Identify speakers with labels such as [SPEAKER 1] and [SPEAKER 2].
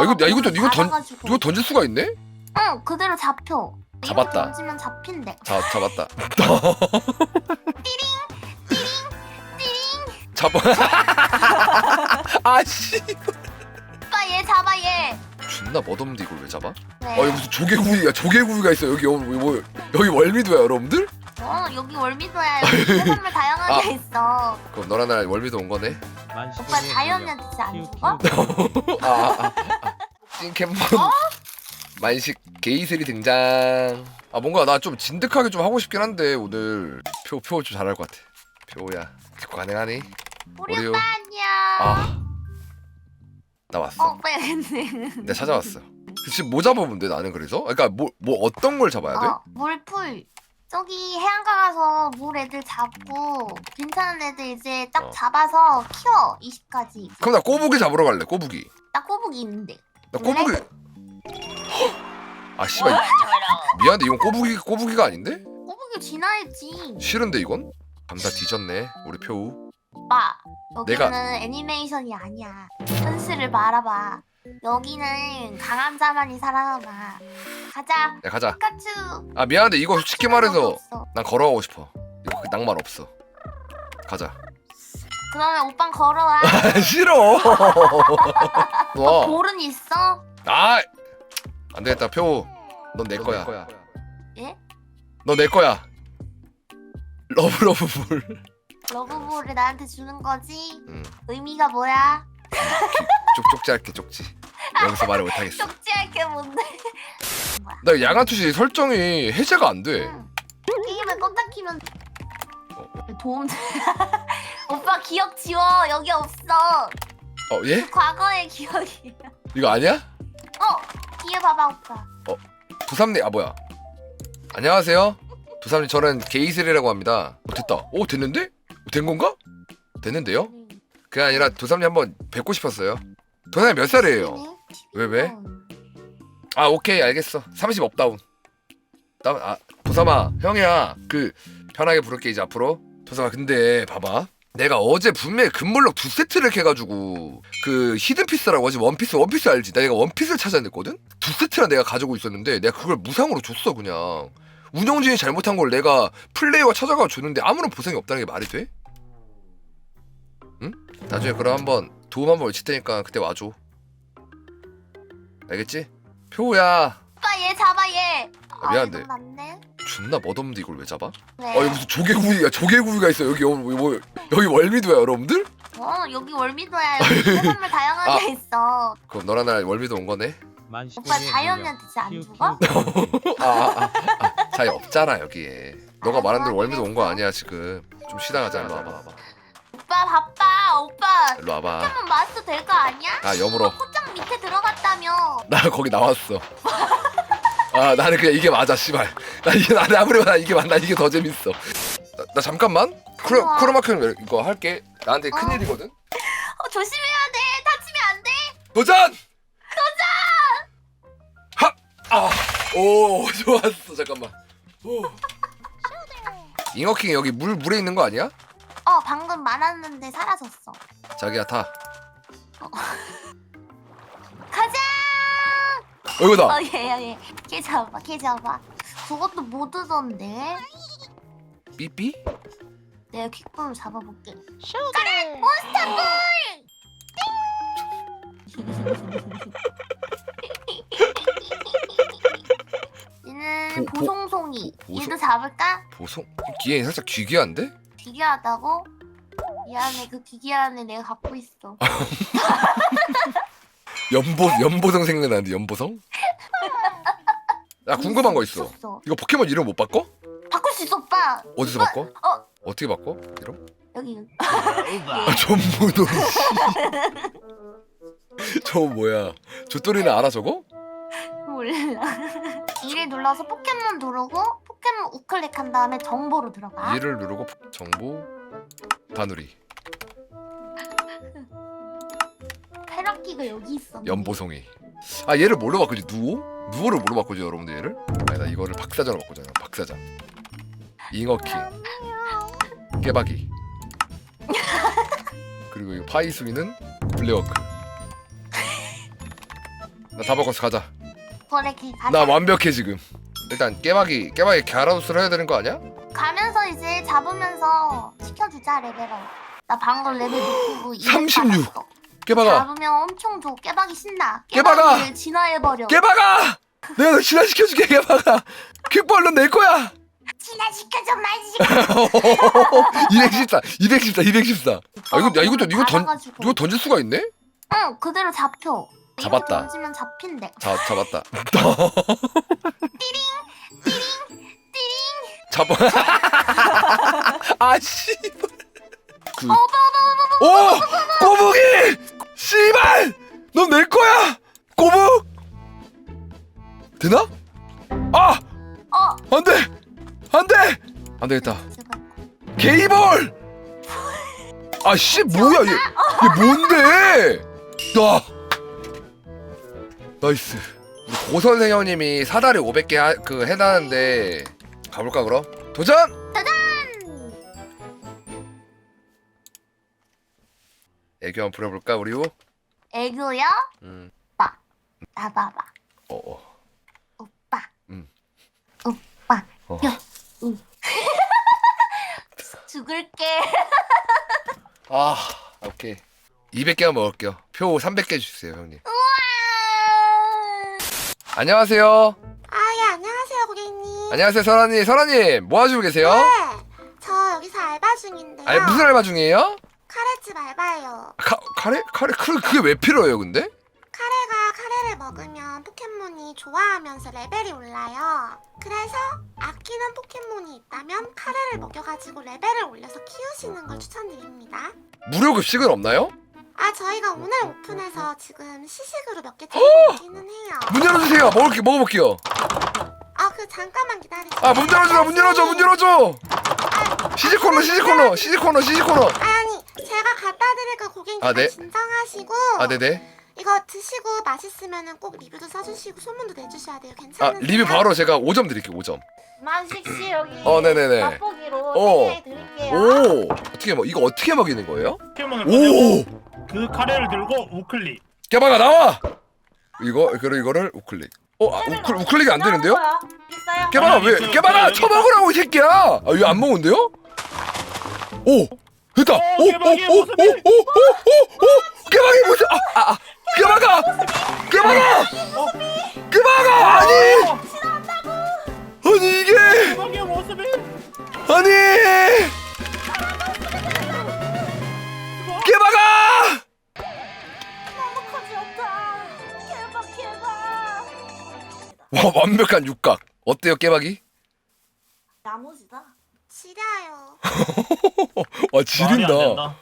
[SPEAKER 1] 아 이거 야 이거 던- 이거 던. 이거 던질 수가 있네?
[SPEAKER 2] 응 그대로 잡혀.
[SPEAKER 1] 잡았다.
[SPEAKER 2] 던지면 잡힌대.
[SPEAKER 1] 자 잡았다. 잡아. 아씨.
[SPEAKER 2] 오빠 얘 잡아 얘.
[SPEAKER 1] 존나 멋없는데 이걸 왜 잡아?
[SPEAKER 2] 왜?
[SPEAKER 1] 아 여기 무슨 조개구이야 조개구이가 있어 여기 여기 뭐 여기 월미도야 여러분들?
[SPEAKER 2] 어 여기 월미도야. 여기 해산물 다양하게
[SPEAKER 1] 아.
[SPEAKER 2] 있어.
[SPEAKER 1] 그럼 너랑 나랑 월미도 온 거네?
[SPEAKER 2] 오빠 자연이한테 진짜 안 죽어?
[SPEAKER 1] 아, 아, 아. 찐캠몬 만식 게이슬이 등장 아 뭔가 나 좀 진득하게 좀 하고 싶긴 한데 오늘 표 표 좀 잘할 것 같아 표야 가능하니?
[SPEAKER 2] 우리. 오빠 안녕.
[SPEAKER 1] 아 나 왔어
[SPEAKER 2] 어 오빠 여기 있네.
[SPEAKER 1] 내가 찾아왔어 지금 뭐 잡아보면 돼 나는 그래서? 그러니까 뭐, 뭐 어떤 걸 잡아야 돼?
[SPEAKER 2] 어, 물풀. 저기 해안가 가서 물 애들 잡고 괜찮은 애들 이제 딱
[SPEAKER 1] 어.
[SPEAKER 2] 잡아서 키워 20까지.
[SPEAKER 1] 그럼 나 꼬부기 잡으러 갈래 꼬부기
[SPEAKER 2] 나 꼬북이 있는데.
[SPEAKER 1] 나? 꼬부기 아 씨발 미안한데 이건 꼬부기 꼬부기가 아닌데?
[SPEAKER 2] 꼬북이 지나야지.
[SPEAKER 1] 싫은데 이건? 감사 뒤졌네 우리 표우
[SPEAKER 2] 오빠 여기는
[SPEAKER 1] 내가-
[SPEAKER 2] 애니메이션이 아니야. 현실을 말아봐. 여기는 강한 자만이 살아남아. 가자.
[SPEAKER 1] 야 가자
[SPEAKER 2] 피카츄.
[SPEAKER 1] 아 미안한데 이거 솔직히 말해서. 난 걸어가고 싶어 이거 그 낭만 없어 가자
[SPEAKER 2] 그러면 오빤 걸어와.
[SPEAKER 1] 싫어 와.
[SPEAKER 2] 볼은 있어?
[SPEAKER 1] 아 안 되겠다 표우 넌 내 거야
[SPEAKER 2] 예?
[SPEAKER 1] 넌내 거야 러브 러브 볼
[SPEAKER 2] 러브볼을 나한테 주는 거지?
[SPEAKER 1] 응.
[SPEAKER 2] 의미가 뭐야?
[SPEAKER 1] 쪽쪽지 할게 쪽지 여기서 말을 못 하겠어
[SPEAKER 2] 쪽지할 게 뭔데?
[SPEAKER 1] 나 야간 투시 설정이 해제가 안 돼
[SPEAKER 2] 응. 게임을 껐다 키면
[SPEAKER 1] 어.
[SPEAKER 2] 도움 오빠 기억 지워 여기 없어
[SPEAKER 1] 어 예?
[SPEAKER 2] 과거의 기억이야
[SPEAKER 1] 이거 아니야?
[SPEAKER 2] 어 뒤에 봐봐 오빠
[SPEAKER 1] 두삼님 아 뭐야 안녕하세요 두삼님 저는 게이슬이라고 합니다 어, 됐다 오 됐는데? 된 건가? 됐는데요? 그게 아니라 두삼님 한번 뵙고 싶었어요 두삼님 몇 살이에요? 왜, 왜? 아 오케이 알겠어 30 업다운 다운 아 도삼아 형이야 그 편하게 부를게 이제 앞으로 도삼아 근데 봐봐 내가 어제 분명히 금블럭 두 세트를 해가지고 그 히든피스라고 하지 원피스 원피스 알지? 나 내가 원피스를 찾아냈거든? 두 세트나 내가 가지고 있었는데 내가 그걸 무상으로 줬어 그냥 운영진이 잘못한 걸 내가 플레이어 찾아가 줬는데 아무런 보상이 없다는 게 말이 돼? 응? 나중에 그럼 한번 도움 한번 외칠 테니까 그때 와줘 알겠지? 표야
[SPEAKER 2] 오빠 얘 잡아 얘
[SPEAKER 1] 아, 미안한데.
[SPEAKER 2] 아, 이건 맞네
[SPEAKER 1] 존나 멋없는데 이걸 왜 잡아?
[SPEAKER 2] 왜?
[SPEAKER 1] 아 여기 무슨 조개구이 야 조개구이가 있어 여기 여기 뭐 여기 월미도야 여러분들?
[SPEAKER 2] 어 여기 월미도야 여기 해산물 다양하게
[SPEAKER 1] 아.
[SPEAKER 2] 있어
[SPEAKER 1] 그럼 너랑 나랑 월미도 온 거네?
[SPEAKER 2] 오빠 자연이한테 진짜 안 죽어?
[SPEAKER 1] 아, 아, 아 자이 없잖아 여기에 너가
[SPEAKER 2] 알았어,
[SPEAKER 1] 말한 대로 월미도 온 거. 아니야 지금 좀 쉬다 가자 일로 와봐
[SPEAKER 2] 오빠 바빠 오빠
[SPEAKER 1] 일로 와봐
[SPEAKER 2] 포켓몬 마스터 될 거 아니야?
[SPEAKER 1] 아 여물어
[SPEAKER 2] 포장 밑에 들어갔다며
[SPEAKER 1] 나 거기 나왔어 아 나는 그냥 이게 맞아 씨발 나 이게 나는 아무리 나 이게 맞나 이게 더 재밌어 나, 나 잠깐만 크로,
[SPEAKER 2] 우와.
[SPEAKER 1] 크로마키는 이거 할게 나한테
[SPEAKER 2] 어.
[SPEAKER 1] 큰일이거든
[SPEAKER 2] 어, 조심해야 돼 다치면 안 돼.
[SPEAKER 1] 도전! 도전! 하! 아! 오 좋았어 잠깐만 오. 잉어킹 여기 물 물에 있는 거 아니야?
[SPEAKER 2] 어 방금 많았는데 사라졌어.
[SPEAKER 1] 자기야 타
[SPEAKER 2] 가자.
[SPEAKER 1] 어, 이거다
[SPEAKER 2] 어 예 예. 걔 잡아 걔 잡아. 그것도 못 얻었는데.
[SPEAKER 1] 삐삐?
[SPEAKER 2] 내가 퀵볼로 잡아볼게. 얘는
[SPEAKER 1] 보- 보-
[SPEAKER 2] 보송송이.
[SPEAKER 1] 보송-
[SPEAKER 2] 얘도 잡을까?
[SPEAKER 1] 보송 기에 살짝 기괴한데?
[SPEAKER 2] 기괴하다고? 미안해 그 기괴한 애 내가 갖고 있어.
[SPEAKER 1] 연보 연보성 생각나는데 연보성? 나 궁금한 거 있어
[SPEAKER 2] 있었어.
[SPEAKER 1] 이거 포켓몬 이름 못 바꿔?
[SPEAKER 2] 바꿀 수 있어 오빠.
[SPEAKER 1] 어디서 바꿔?
[SPEAKER 2] 어
[SPEAKER 1] 어떻게 바꿔? 이름?
[SPEAKER 2] 여기 여기.
[SPEAKER 1] 아 전보동 저 뭐야 조또리는 알아 저거?
[SPEAKER 2] 몰라. 이를 눌러서 포켓몬 누르고 포켓몬 우클릭한 다음에 정보로 들어가.
[SPEAKER 1] 얘를 누르고 정보 다누리
[SPEAKER 2] 페럭기가 여기 있어.
[SPEAKER 1] 연보송이 아 얘를 뭘로 바꾸지? 누오? 누오를 뭘로 바꾸지 여러분들 얘를? 아니 나 이거를 박사자로 바꾸잖아 박사자 잉어킹 깨박이 그리고 이 파이숭이는 블레워크 나 다 바꿨어 가자
[SPEAKER 2] 기.
[SPEAKER 1] 나 완벽해 지금 일단 깨박이 깨박이 갸라우스를 해야 되는 거 아니야?
[SPEAKER 2] 가면서 이제 잡으면서 시켜주자 레벨을. 나 방금 레벨 높이고
[SPEAKER 1] 36. 깨박아
[SPEAKER 2] 잡으면 엄청 좋. 깨박이 신나.
[SPEAKER 1] 깨박아!
[SPEAKER 2] 깨박이를 진화해버려.
[SPEAKER 1] 깨박아 내가 너 진화시켜줄게 깨박아 퀵볼로 내 거야
[SPEAKER 2] 진화시켜줘 말지.
[SPEAKER 1] 214 214 214 아 이거 야 이것도 이거 던. 이거 던질 수가 있네?
[SPEAKER 2] 응 그대로 잡혀.
[SPEAKER 1] 잡았다.
[SPEAKER 2] 던지면 잡힌대.
[SPEAKER 1] 자 잡았다 잡아 아씨 그... 오 꼬북이 씨발 넌내 거야! 꼬북 되나? 아!
[SPEAKER 2] 어.
[SPEAKER 1] 안 돼! 안 돼! 안 되겠다.
[SPEAKER 2] 제발.
[SPEAKER 1] 게이볼 아 씨 뭐야 얘, 얘 뭔데? 나! 나이스. 우리 고 선생님이 사다리 500개 하, 그 해놨는데 가볼까 그럼? 도전! 애교 한번 부려볼까 우리 우
[SPEAKER 2] 애교야?
[SPEAKER 1] 음,
[SPEAKER 2] 나봐봐.
[SPEAKER 1] 어, 어.
[SPEAKER 2] 오빠.
[SPEAKER 1] 음.
[SPEAKER 2] 오빠.
[SPEAKER 1] 어.
[SPEAKER 2] 야. 응. 죽을게.
[SPEAKER 1] 아 오케이 200개만 먹을게요 표 300개 주세요 형님
[SPEAKER 2] 우와.
[SPEAKER 1] 안녕하세요
[SPEAKER 3] 아, 예, 안녕하세요, 고객님.
[SPEAKER 1] 안녕하세요 설아님 설아님 뭐 하시고 계세요?
[SPEAKER 3] 네, 저 여기서 알바 중인데요.
[SPEAKER 1] 아니 무슨 알바 중이에요?
[SPEAKER 3] 카레집 알바예요.
[SPEAKER 1] 카, 카레? 카레? 그, 그게 왜 필요해요 근데?
[SPEAKER 3] 카레가 카레를 먹으면 포켓몬이 좋아하면서 레벨이 올라요. 그래서 아끼는 포켓몬이 있다면 카레를 먹여가지고 레벨을 올려서 키우시는 걸 추천드립니다.
[SPEAKER 1] 무료 급식은 없나요?
[SPEAKER 3] 아, 저희가 오늘 오픈해서 지금 시식으로 몇 개 드리고 있기는 해요.
[SPEAKER 1] 문 열어주세요 먹을게 먹어볼게요
[SPEAKER 3] 아, 그 잠깐만 기다리세요.
[SPEAKER 1] 아 문 열어줘 문 열어줘 문 열어줘 시식 코너 시식 코너 시식 코너 시식 코너
[SPEAKER 3] 아니, 제가 갖다 드릴까 고객님
[SPEAKER 1] 아, 네.
[SPEAKER 3] 진정하시고
[SPEAKER 1] 아 네네
[SPEAKER 3] 이거 드시고 맛있으면은 꼭 리뷰도 써주시고 소문도 내주셔야 돼요.
[SPEAKER 1] 아
[SPEAKER 3] 괜찮으세요?
[SPEAKER 1] 리뷰 바로 제가 5점 드릴게요 5점
[SPEAKER 2] 만식 씨 여기.
[SPEAKER 1] 어 네네네
[SPEAKER 2] 맛보기로
[SPEAKER 1] 어.
[SPEAKER 2] 세개 드릴게요.
[SPEAKER 1] 오 어떻게 먹 이거 어떻게 먹이는 거예요?
[SPEAKER 4] 포켓몬을 꺼내고
[SPEAKER 1] 오
[SPEAKER 4] 그 카레를 들고 우클릭
[SPEAKER 1] 깨박아 나와 이거 그리고 이거를 우클릭 어 아, 우클, 우클릭이 안 되는데요?
[SPEAKER 2] 비싸요?
[SPEAKER 1] 깨박아
[SPEAKER 4] 아니,
[SPEAKER 1] 왜
[SPEAKER 4] 그,
[SPEAKER 1] 깨박아
[SPEAKER 4] 그,
[SPEAKER 1] 쳐먹으라고 이 새끼야 아 이거 안 먹는데요? 오 됐다
[SPEAKER 4] 어,
[SPEAKER 1] 오오 오 오 오오
[SPEAKER 4] 모습이.
[SPEAKER 1] 오 깨박이 모습! 아아 깨박아! 깨박아! 깨박아! 아니! 아니 이게!
[SPEAKER 4] 모습이?
[SPEAKER 1] 아니!
[SPEAKER 2] 너무 대박.
[SPEAKER 1] 와 완벽한 육각. 어때요 깨박이?
[SPEAKER 2] 야무
[SPEAKER 3] 지려요.
[SPEAKER 1] 와
[SPEAKER 4] 말이 안
[SPEAKER 1] 지린다
[SPEAKER 4] 된다.